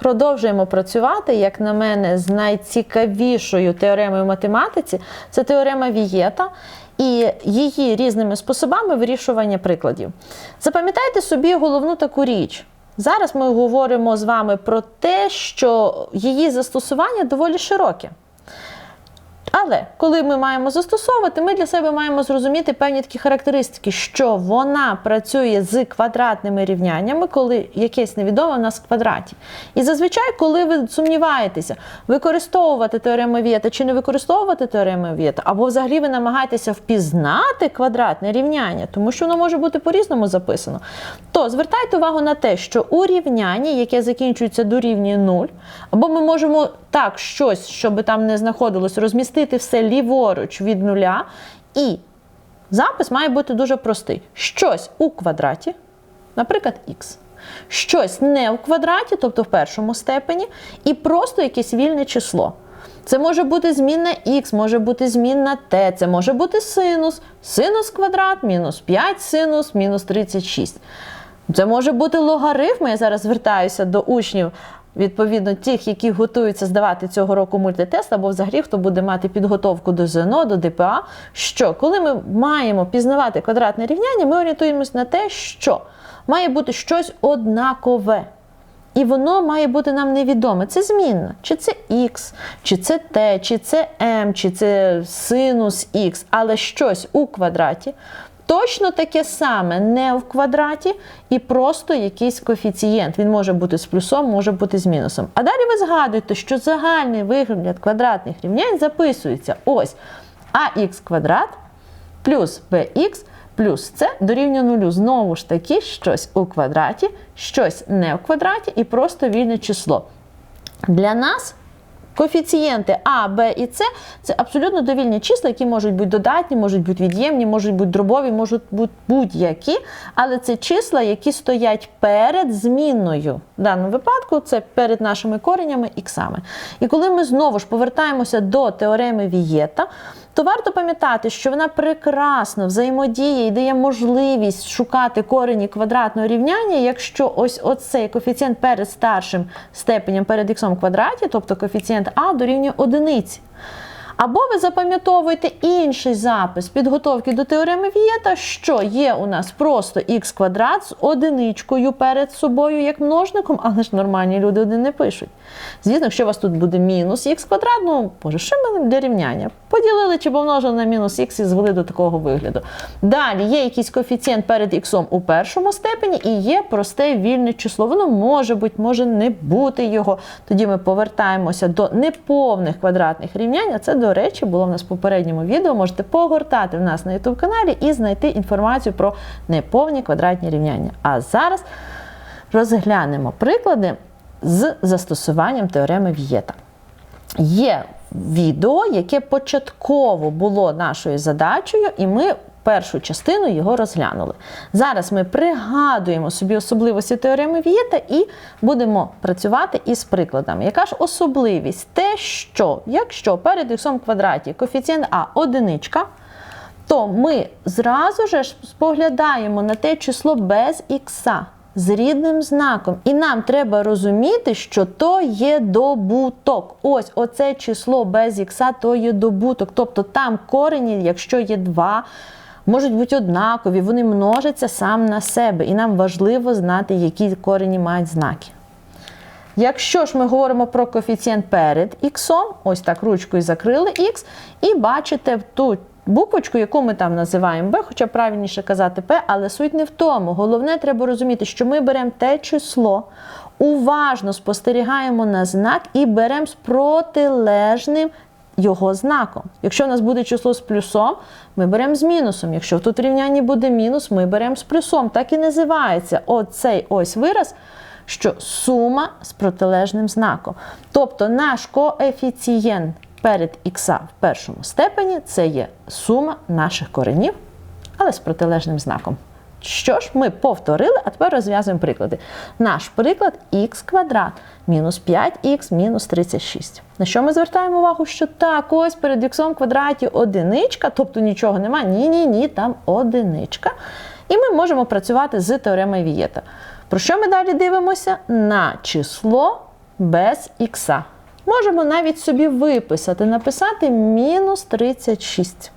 Продовжуємо працювати, як на мене, з найцікавішою теоремою математиці це теорема Вієта і її різними способами вирішування прикладів. Запам'ятайте собі головну таку річ. Зараз ми говоримо з вами про те, що її застосування доволі широке. Але коли ми маємо застосовувати, ми для себе маємо зрозуміти певні такі характеристики, що вона працює з квадратними рівняннями, коли якесь невідоме у нас в квадраті. І зазвичай, коли ви сумніваєтеся, використовувати теорему Вієта чи не використовувати теорему Вієта, або взагалі ви намагаєтеся впізнати квадратне рівняння, тому що воно може бути по-різному записано, то звертайте увагу на те, що у рівнянні, яке закінчується дорівнює 0, або ми можемо так щось, щоб там не знаходилось, розмістити все ліворуч від нуля, і запис має бути дуже простий. Щось у квадраті, наприклад, х. Щось не в квадраті, тобто в першому степені, і просто якесь вільне число. Це може бути змінна х, може бути змінна t, це може бути синус, синус квадрат, мінус 5 синус, мінус 36. Це може бути логарифм, я зараз звертаюся до учнів, відповідно, тих, які готуються здавати цього року мультитест, або взагалі хто буде мати підготовку до ЗНО, до ДПА, що коли ми маємо пізнавати квадратне рівняння, ми орієнтуємось на те, що має бути щось однакове. І воно має бути нам невідоме. Це змінна. Чи це х, чи це t, чи це m, чи це синус х, але щось у квадраті. Точно таке саме не в квадраті і просто якийсь коефіцієнт. Він може бути з плюсом, може бути з мінусом. А далі ви згадуєте, що загальний вигляд квадратних рівнянь записується ось ax квадрат плюс bx плюс c дорівнює нулю. Знову ж таки, щось у квадраті, щось не в квадраті і просто вільне число. Для нас Коефіцієнти А, Б і С це абсолютно довільні числа, які можуть бути додатні, можуть бути від'ємні, можуть бути дробові, можуть бути будь-які, але це числа, які стоять перед змінною. В даному випадку це перед нашими коренями іксами. І коли ми знову ж повертаємося до теореми Вієта, то варто пам'ятати, що вона прекрасно взаємодіє і дає можливість шукати корені квадратного рівняння, якщо ось оцей коефіцієнт перед старшим степенем перед х квадраті, тобто коефіцієнт А дорівнює одиниці. Або ви запам'ятовуєте інший запис підготовки до теореми Вієта, що є у нас просто х квадрат з одиничкою перед собою як множником, але ж нормальні люди один не пишуть. Звісно, якщо у вас тут буде мінус х квадрат, ну боже, що ми для рівняння? Поділили чи помножили на мінус х і звели до такого вигляду. Далі є якийсь коефіцієнт перед х у першому степені і є просте вільне число. Воно може бути, може не бути його. Тоді ми повертаємося до неповних квадратних рівнянь, а це до до речі, було в нас в попередньому відео. Можете погортати в нас на YouTube каналі і знайти інформацію про неповні квадратні рівняння. А зараз розглянемо приклади з застосуванням теореми Вієта. Є відео, яке початково було нашою задачею, і ми першу частину його розглянули. Зараз ми пригадуємо собі особливості теореми Вієта і будемо працювати із прикладами. Яка ж особливість? Те, що якщо перед х квадраті коефіцієнт А одиничка, то ми зразу ж споглядаємо на те число без х. З рідним знаком. І нам треба розуміти, що то є добуток. Ось оце число без х, то є добуток. Тобто там корені, якщо є 2, можуть бути однакові, вони множаться сам на себе. І нам важливо знати, які корені мають знаки. Якщо ж ми говоримо про коефіцієнт перед х, ось так ручкою закрили х, і бачите ту буквочку, яку ми там називаємо b, хоча правильніше казати P, але суть не в тому. Головне, треба розуміти, що ми беремо те число, уважно спостерігаємо на знак і беремо з протилежним його знаком. Якщо в нас буде число з плюсом, ми беремо з мінусом. Якщо тут рівнянні буде мінус, ми беремо з плюсом. Так і називається оцей ось вираз, що сума з протилежним знаком. Тобто наш коефіцієнт перед х в першому степені це є сума наших коренів, але з протилежним знаком. Що ж, ми повторили, а тепер розв'язуємо приклади. Наш приклад х квадрат мінус 5х мінус 36. На що ми звертаємо увагу? Що так, ось перед х квадраті одиничка, тобто нічого нема, ні-ні, ні, там одиничка. І ми можемо працювати з теоремою Вієта. Про що ми далі дивимося? На число без х. Можемо навіть собі виписати, написати мінус 36.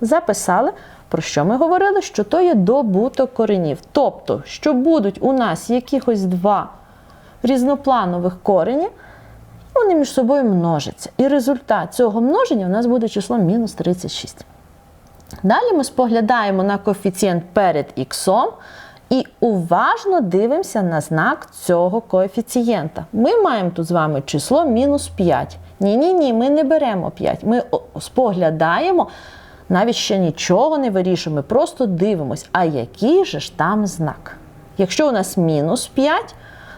Записали, про що ми говорили? Що то є добуток коренів. Тобто, що будуть у нас якихось два різнопланових корені, вони між собою множаться. І результат цього множення у нас буде число мінус 36. Далі ми споглядаємо на коефіцієнт перед х і уважно дивимося на знак цього коефіцієнта. Ми маємо тут з вами число мінус 5. Ні-ні, ні, ми не беремо 5. Ми споглядаємо, навіть ще нічого не вирішуємо, ми просто дивимось, а який же ж там знак. Якщо у нас мінус 5,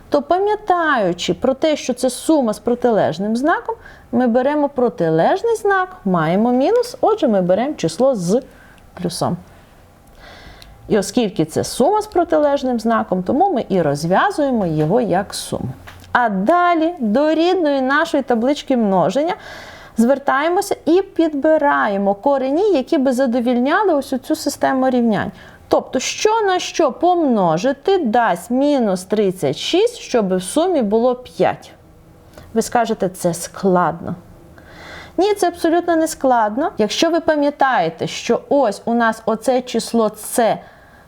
то пам'ятаючи про те, що це сума з протилежним знаком, ми беремо протилежний знак, маємо мінус, отже, ми беремо число з плюсом. І оскільки це сума з протилежним знаком, тому ми і розв'язуємо його як суму. А далі до рідної нашої таблички множення звертаємося і підбираємо корені, які би задовільняли ось цю систему рівнянь. Тобто, що на що помножити дасть мінус 36, щоб в сумі було 5. Ви скажете, це складно. Ні, це абсолютно не складно. Якщо ви пам'ятаєте, що ось у нас оце число С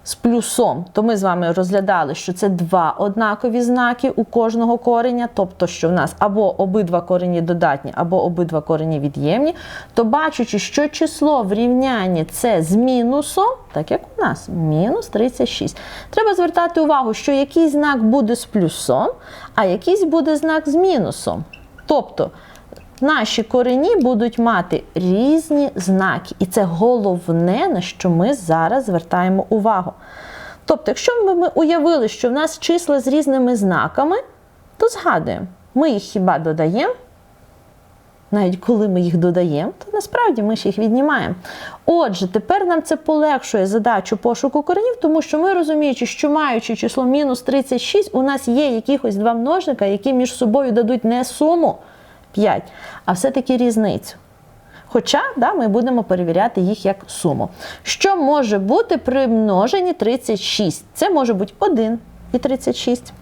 з плюсом, то ми з вами розглядали, що це два однакові знаки у кожного кореня, тобто, що в нас або обидва корені додатні, або обидва корені від'ємні, то бачучи, що число в рівнянні це з мінусом, так як у нас, мінус 36. Треба звертати увагу, що якийсь знак буде з плюсом, а якийсь буде знак з мінусом. Тобто, Наші корені будуть мати різні знаки, і це головне, на що ми зараз звертаємо увагу. Тобто, якщо ми уявили, що в нас числа з різними знаками, то згадуємо, ми їх хіба додаємо? Навіть коли ми їх додаємо, то насправді ми ж їх віднімаємо. Отже, тепер нам це полегшує задачу пошуку коренів, тому що ми розуміючи, що маючи число мінус 36, у нас є якихось два множника, які між собою дадуть не суму 5, а все-таки різницю. Хоча да, ми будемо перевіряти їх як суму. Що може бути при множенні 36? Це може бути 1 і 36.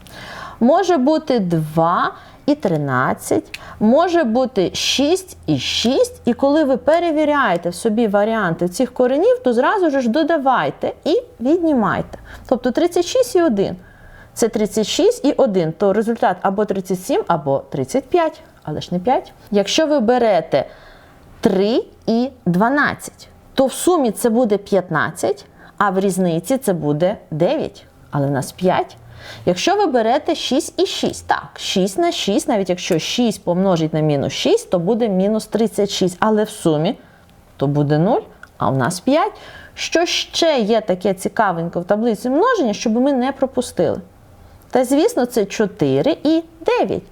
Може бути 2 і 13, може бути 6 і 6. І коли ви перевіряєте собі варіанти цих коренів, то зразу ж додавайте і віднімайте. Тобто 36 і 1. Це 36 і 1, то результат або 37, або 35, але ж не 5. Якщо ви берете 3 і 12, то в сумі це буде 15, а в різниці це буде 9, але в нас 5. Якщо ви берете 6 і 6, так, 6 на 6, навіть якщо 6 помножить на мінус 6, то буде мінус 36, але в сумі то буде 0, а у нас 5. Що ще є таке цікавеньке в таблиці множення, щоб ми не пропустили? Та, звісно, це 4 і 9.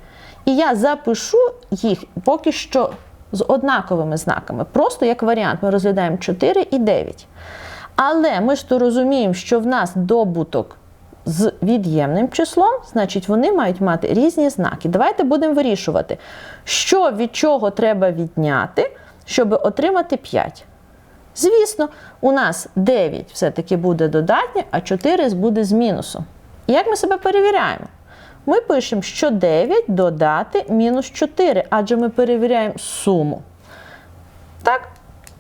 І я запишу їх поки що з однаковими знаками. Просто як варіант, ми розглядаємо 4 і 9. Але ми ж то розуміємо, що в нас добуток з від'ємним числом, значить, вони мають мати різні знаки. Давайте будемо вирішувати, що від чого треба відняти, щоб отримати 5. Звісно, у нас 9 все-таки буде додатнє, а 4 буде з мінусом. Як ми себе перевіряємо? Ми пишемо, що 9 додати мінус 4, адже ми перевіряємо суму. Так,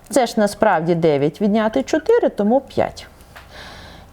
це ж насправді 9 відняти 4, тому 5.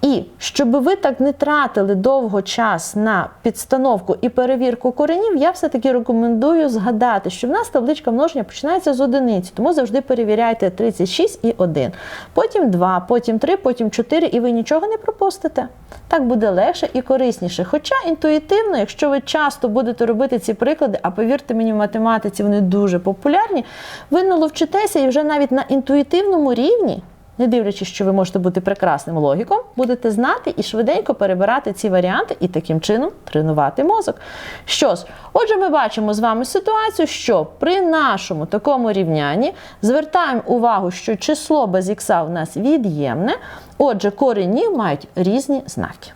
І щоб ви так не тратили довго час на підстановку і перевірку коренів, я все-таки рекомендую згадати, що в нас табличка множення починається з одиниці, тому завжди перевіряйте 36 і 1. Потім 2, потім 3, потім 4, і ви нічого не пропустите. Так буде легше і корисніше. Хоча інтуїтивно, якщо ви часто будете робити ці приклади, а повірте мені, в математиці вони дуже популярні, ви наловчитеся і вже навіть на інтуїтивному рівні не дивлячись, що ви можете бути прекрасним логіком, будете знати і швиденько перебирати ці варіанти і таким чином тренувати мозок. Що ж, отже, ми бачимо з вами ситуацію, що при нашому такому рівнянні звертаємо увагу, що число без ікса у нас від'ємне, отже, корені мають різні знаки.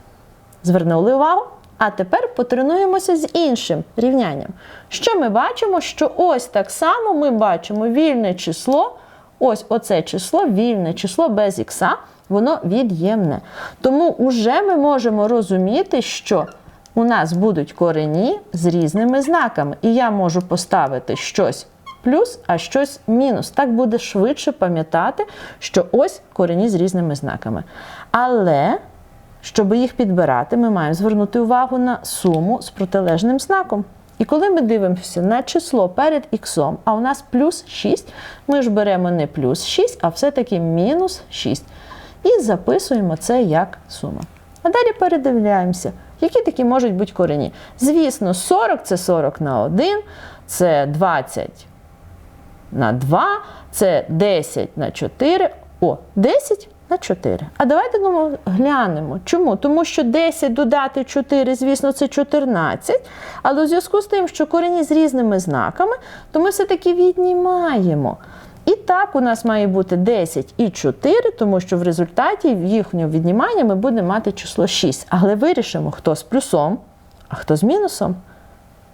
Звернули увагу? А тепер потренуємося з іншим рівнянням. Що ми бачимо? Що ось так само ми бачимо вільне число. Ось оце число, вільне число без ікса, воно від'ємне. Тому вже ми можемо розуміти, що у нас будуть корені з різними знаками. І я можу поставити щось плюс, а щось мінус. Так буде швидше пам'ятати, що ось корені з різними знаками. Але, щоб їх підбирати, ми маємо звернути увагу на суму з протилежним знаком. І коли ми дивимося на число перед іксом, а у нас плюс 6, ми ж беремо не плюс 6, а все-таки мінус 6. І записуємо це як сума. А далі передивляємося, які такі можуть бути корені. Звісно, 40 це 40 на 1, це 20 на 2, це 10 на 4. О, 10 на 4. А давайте ну, глянемо. Чому? Тому що 10 додати 4, звісно, це 14. Але у зв'язку з тим, що корені з різними знаками, то ми все-таки віднімаємо. І так у нас має бути 10 і 4, тому що в результаті їхнього віднімання ми будемо мати число 6. Але вирішимо, хто з плюсом, а хто з мінусом.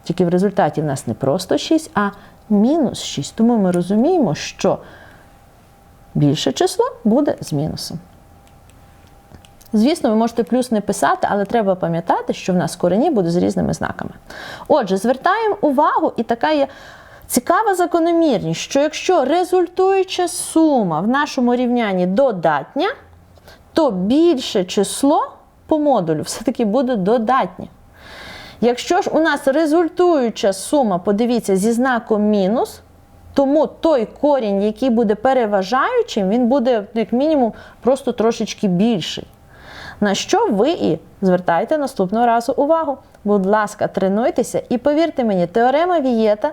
Тільки в результаті в нас не просто 6, а мінус 6. Тому ми розуміємо, що більше число буде з мінусом. Звісно, ви можете плюс не писати, але треба пам'ятати, що в нас корені будуть з різними знаками. Отже, звертаємо увагу, і така є цікава закономірність, що якщо результуюча сума в нашому рівнянні додатня, то більше число по модулю все-таки буде додатнє. Якщо ж у нас результуюча сума, подивіться, зі знаком мінус, тому той корінь, який буде переважаючим, він буде, як мінімум, просто трошечки більший. На що ви і звертайте наступного разу увагу. Будь ласка, тренуйтеся і повірте мені, теорема Вієта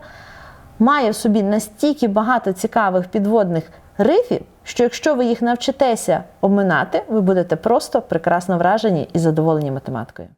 має в собі настільки багато цікавих підводних рифів, що якщо ви їх навчитеся обминати, ви будете просто прекрасно вражені і задоволені математикою.